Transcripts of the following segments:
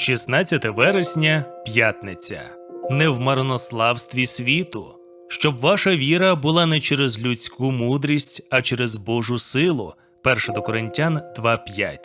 16 вересня, п'ятниця. Не в марнославстві світу, щоб ваша віра була не через людську мудрість, а через Божу силу. 1 до Коринтян 2.5.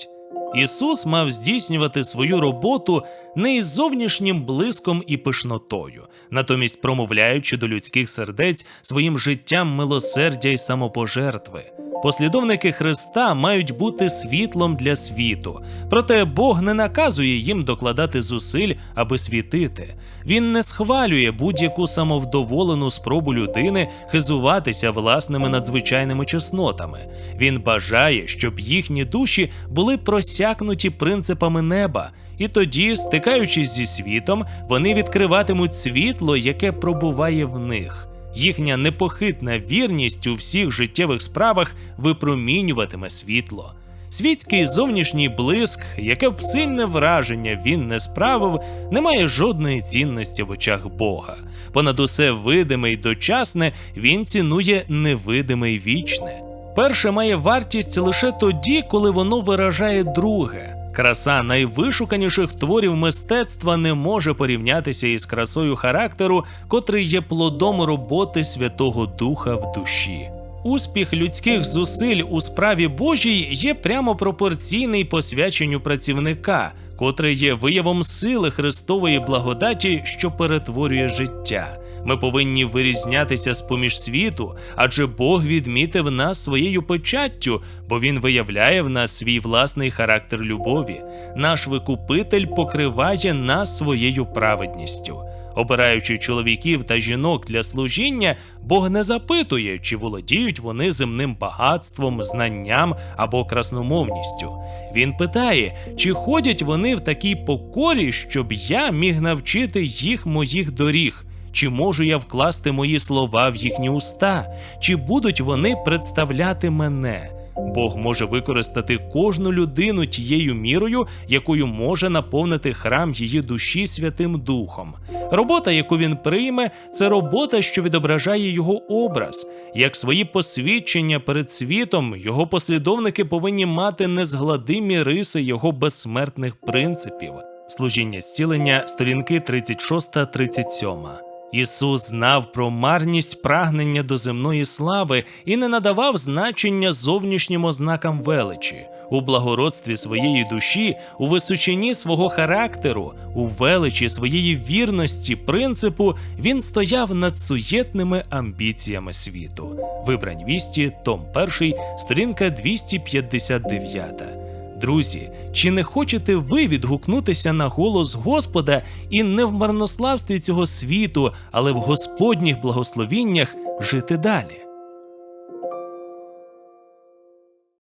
Ісус мав здійснювати свою роботу не із зовнішнім блиском і пишнотою, натомість промовляючи до людських сердець своїм життям милосердя й самопожертви. Послідовники Христа мають бути світлом для світу, проте Бог не наказує їм докладати зусиль, аби світити. Він не схвалює будь-яку самовдоволену спробу людини хизуватися власними надзвичайними чеснотами. Він бажає, щоб їхні душі були просякнуті принципами неба. І тоді, стикаючись зі світом, вони відкриватимуть світло, яке пробуває в них. Їхня непохитна вірність у всіх життєвих справах випромінюватиме світло. Світський зовнішній блиск, яке б сильне враження він не справив, не має жодної цінності в очах Бога. Понад усе видиме й дочасне він цінує невидиме й вічне. Перше має вартість лише тоді, коли воно виражає друге. Краса найвишуканіших творів мистецтва не може порівнятися із красою характеру, котрий є плодом роботи Святого Духа в душі. Успіх людських зусиль у справі Божій є прямо пропорційний посвяченню працівника, котрий є виявом сили Христової благодаті, що перетворює життя. Ми повинні вирізнятися з поміж світу, адже Бог відмітив нас своєю печаттю, бо Він виявляє в нас свій власний характер любові. Наш викупитель покриває нас своєю праведністю. Обираючи чоловіків та жінок для служіння, Бог не запитує, чи володіють вони земним багатством, знанням або красномовністю. Він питає, чи ходять вони в такій покорі, щоб я міг навчити їх моїх доріг. Чи можу я вкласти мої слова в їхні уста, чи будуть вони представляти мене? Бог може використати кожну людину тією мірою, якою може наповнити храм її душі Святим Духом. Робота, яку він прийме, це робота, що відображає його образ. Як свої посвідчення перед світом, його послідовники повинні мати незгладимі риси його безсмертних принципів. Служіння зцілення, сторінки 36-37. Ісус знав про марність прагнення до земної слави і не надавав значення зовнішнім ознакам величі. У благородстві своєї душі, у височині свого характеру, у величі своєї вірності, принципу він стояв над суєтними амбіціями світу. Вибрань вісті, том 1, сторінка 259. Друзі, чи не хочете ви відгукнутися на голос Господа і не в марнославстві цього світу, але в Господніх благословіннях жити далі?